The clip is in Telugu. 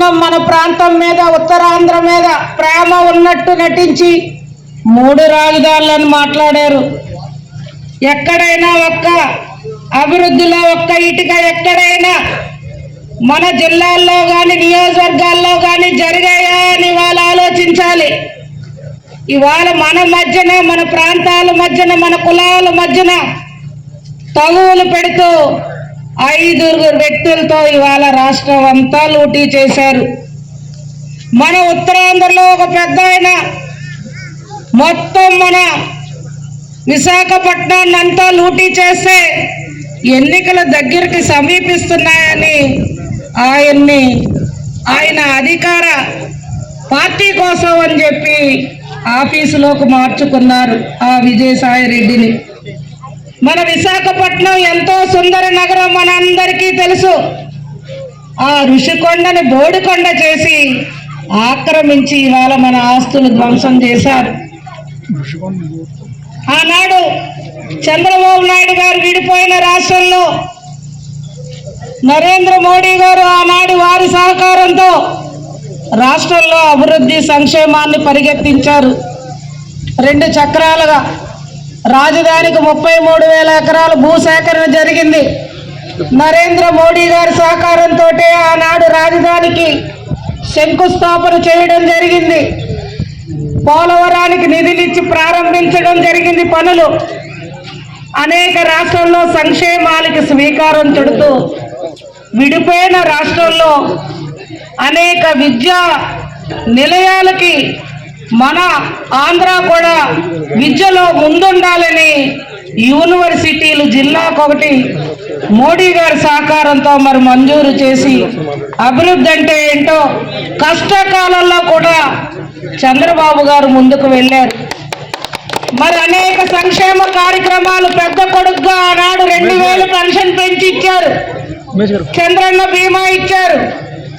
విశాఖపట్నం మన ప్రాంతం మీద ఉత్తరాంధ్ర మీద ప్రేమ ఉన్నట్టు నటించి మూడు రాజధానులను మాట్లాడారు. ఎక్కడైనా ఒక్క అభివృద్ధిలో ఒక్క ఇటుక ఎక్కడైనా మన జిల్లాల్లో కానీ నియోజకవర్గాల్లో కానీ జరిగాయా అని వాళ్ళు ఆలోచించాలి. ఇవాళ మన మధ్యన మన ప్రాంతాల మధ్యన మన కులాల మధ్యన తగువులు పెడుతూ ఐదుగురు వ్యక్తులతో ఇవాళ రాష్ట్రం అంతా లూటీ చేశారు. మన ఉత్తరాంధ్రలో ఒక పెద్ద ఆయన మొత్తం మన విశాఖపట్నాన్ని అంతా లూటీ చేస్తే ఎన్నికల దగ్గరికి సమీపిస్తున్నాయని ఆయన్ని ఆయన అధికార పార్టీ కోసం అని చెప్పి ఆఫీసులోకి మార్చుకున్నారు ఆ విజయసాయి రెడ్డిని మన విశాఖపట్నం మనందరికీ తెలుసు. ఆ ఋషికొండని బోడికొండ చేసి ఆక్రమించి ఇవాళ మన ఆస్తులు ధ్వంసం చేశారు. ఆనాడు చంద్రబాబు నాయుడు గారు విడిపోయిన రాష్ట్రంలో నరేంద్ర మోడీ గారు ఆనాడు వారి సహకారంతో రాష్ట్రంలో అభివృద్ధి సంక్షేమాన్ని పరిగెత్తించారు. రెండు చక్రాలుగా రాజధానికి ముప్పై మూడు వేల ఎకరాల భూసేకరణ జరిగింది. నరేంద్ర మోడీ గారి సహకారంతో ఆనాడు రాజధానికి శంకుస్థాపన చేయడం జరిగింది. పోలవరానికి నిధులిచ్చి ప్రారంభించడం జరిగింది పనులు. అనేక రాష్ట్రాల్లో సంక్షేమాలకి స్వీకారం చుడుతూ విడిపోయిన రాష్ట్రంలో అనేక విద్యా నిలయాలకి మన ఆంధ్ర కూడా విద్యలో ముందుండాలని యూనివర్సిటీలు జిల్లాకు ఒకటి. మోడీ గారి సహకారంతో మరి మంజూరు చేసి అభివృద్ధి అంటే ఏంటో కష్టకాలంలో కూడా చంద్రబాబు గారు ముందుకు వెళ్ళారు. మరి అనేక సంక్షేమ కార్యక్రమాలు పెద్ద కొడుకుగా ఆనాడు రెండు వేలు పెన్షన్ పెంచి ఇచ్చారు చంద్రన్న బీమా ఇచ్చారు.